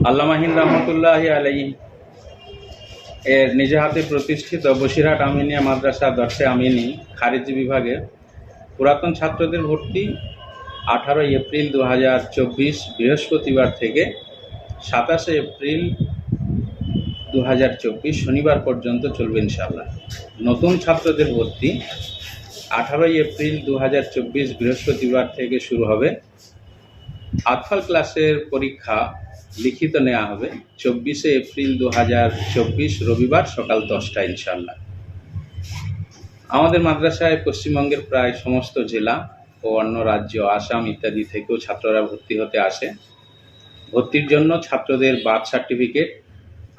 আল্লামাহিন রহমতুল্লাহ আলাই এর নিজে হাতে প্রতিষ্ঠিত বসিরহাট আমিনিয়া মাদ্রাসা দর্শে আমিনি খারিজি বিভাগে পুরাতন ছাত্রদের ভর্তি আঠারোই এপ্রিল দু হাজার চব্বিশ বৃহস্পতিবার থেকে সাতাশে এপ্রিল দু হাজার চব্বিশ শনিবার পর্যন্ত চলবে ইনশাল্লাহ নতুন ছাত্রদের ভর্তি আঠারোই এপ্রিল দু হাজার চব্বিশ বৃহস্পতিবার থেকে শুরু হবে। আতফাল ক্লাসের পরীক্ষা লিখিত নেওয়া হবে। চব্বিশে এপ্রিল দু হাজার চব্বিশ রবিবার সকাল দশটা ইনশাল্লাহ আমাদের মাদ্রাসায় পশ্চিমবঙ্গের প্রায় সমস্ত জেলা ও অন্য রাজ্য, আসাম ইত্যাদি থেকেও ছাত্ররা ভর্তি হতে আসে। ভর্তির জন্য ছাত্রদের বার্থ সার্টিফিকেট,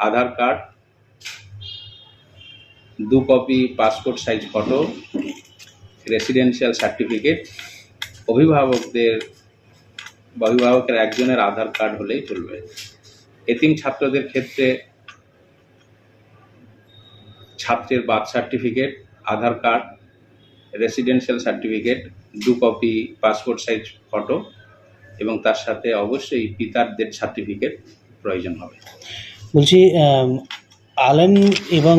আধার কার্ড, দু copy passport size photo, residential certificate, অভিভাবকদের অভিভাবকের একজনের আধার কার্ড হলেই চলবে। এতিম ছাত্রদের ক্ষেত্রে ছাত্রের birth certificate, Aadhaar card residential certificate দু কপি পাসপোর্ট সাইজ ফটো এবং তার সাথে অবশ্যই পিতার ডেথ সার্টিফিকেট প্রয়োজন হবে। বলছি আলেম এবং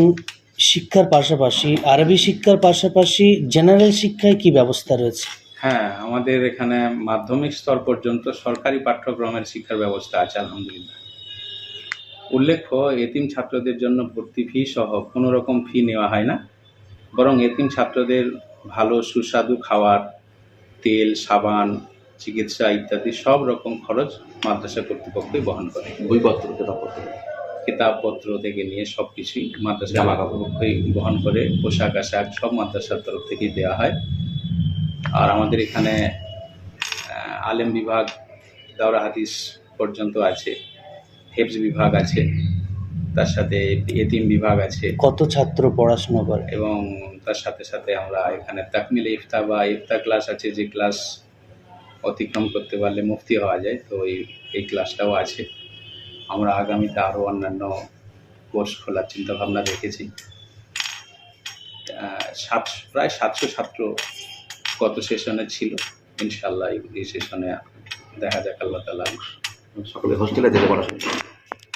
শিক্ষার পাশাপাশি, আরবি শিক্ষার পাশাপাশি জেনারেল শিক্ষায় কি ব্যবস্থা রয়েছে? হ্যাঁ আমাদের এখানে মাধ্যমিক স্তর পর্যন্ত সরকারি পাঠ্যক্রমের শিক্ষার ব্যবস্থা আছে আলহামদুলিল্লাহ। উল্লেখ্য এতিম ছাত্রদের জন্য ভর্তি ফি সহ কোনো রকম ফি নেওয়া হয় না। বরং এতিম ছাত্রদের ভালো সুস্বাদু খাবার তেল সাবান চিকিৎসা ইত্যাদি সব রকম খরচ মাদ্রাসা কর্তৃপক্ষই বহন করে। বইপত্র কিতাবপত্র? কিতাবপত্র থেকে নিয়ে সব কিছুই মাদ্রাসা কর্তৃপক্ষই বহন করে পোশাক আশাক সব মাদ্রাসার তরফ থেকেই দেওয়া হয়। আর আমাদের এখানে আলেম বিভাগ দাওরা হাদিস পর্যন্ত আছে হেফজ বিভাগ আছে তার সাথে এতিম বিভাগ আছে। কত ছাত্র পড়াশোনা করে? এবং তার সাথে সাথে আমরা এখানে তাকমিল ইফতা বা ইফতা ক্লাস আছে যে ক্লাস অতিক্রম করতে পারলে মুক্তি হওয়া যায় তো এই এই ক্লাসটাও আছে। আমরা আগামীতে আরও অন্যান্য কোর্স খোলার চিন্তাভাবনা রেখেছি সাত প্রায় সাতশো ছাত্র গত সেশনে ছিল? ইনশাল্লাহ এই- সেশনে দেখা যাক, আল্লাহ তালা সকলে হোস্টেলে যেতে পড়াশোনা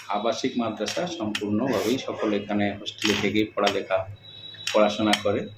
আবাসিক মাদ্রাসা সম্পূর্ণভাবেই সকলে এখানে হোস্টেলে থেকেই পড়ালেখা, পড়াশোনা করে।